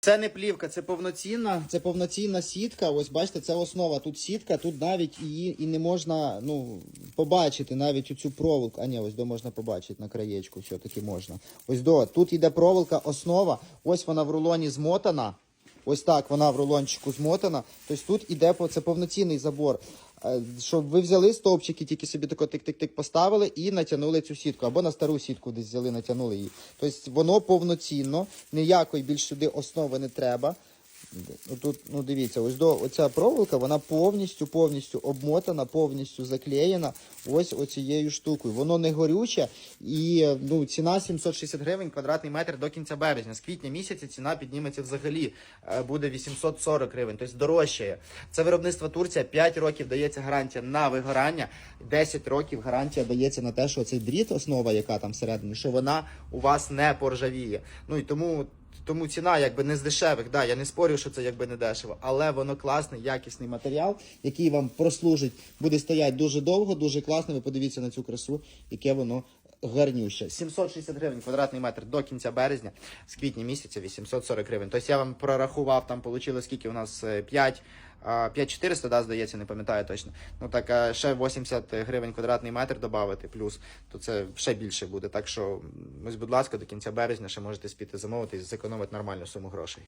Це не плівка, це повноцінна, це повноцінна сітка. Ось бачите, це основа. Тут сітка, тут навіть її і не можна ну, побачити навіть оцю проволоку. А ні, ось до можна побачити на краєчку, все-таки можна. Ось до. Тут іде проволока, основа. Ось вона в рулоні змотана. Ось так вона в рулончику змотана. Тобто тут іде це повноцінний забор. Е, Щоб ви взяли стовпчики, тільки собі тако тик-тик-тик поставили і натягнули цю сітку. Або на стару сітку десь взяли, натягнули її. Тобто воно повноцінно, ніякої більш сюди основи не треба. Тут, ну дивіться, ось до оця проволока, вона повністю, повністю обмотана, повністю заклеєна ось оцією штукою. Воно не горюче і ну, ціна 760 гривень квадратний метр до кінця березня. З квітня місяця ціна підніметься взагалі, е, буде 840 гривень, тобто дорожчає. Це виробництво Турція, 5 років дається гарантія на вигорання, 10 років гарантія дається на те, що цей дріт, основа, яка там всередині, що вона у вас не поржавіє. Ну і тому. Тому ціна якби не з дешевих. Да, я не спорю, що це якби не дешево, але воно класний, якісний матеріал, який вам прослужить, буде стояти дуже довго, дуже класно. Ви подивіться на цю красу, яке воно гарнюще. 760 гривень квадратний метр до кінця березня, з квітня місяця 840 гривень. Тобто я вам прорахував, там вийшло скільки у нас Е, 5. 5400, да, здається, не пам'ятаю точно. Ну так ще 80 гривень квадратний метр додати плюс, то це ще більше буде. Так що, ось, будь ласка, до кінця березня ще можете спіти замовити і зекономити нормальну суму грошей.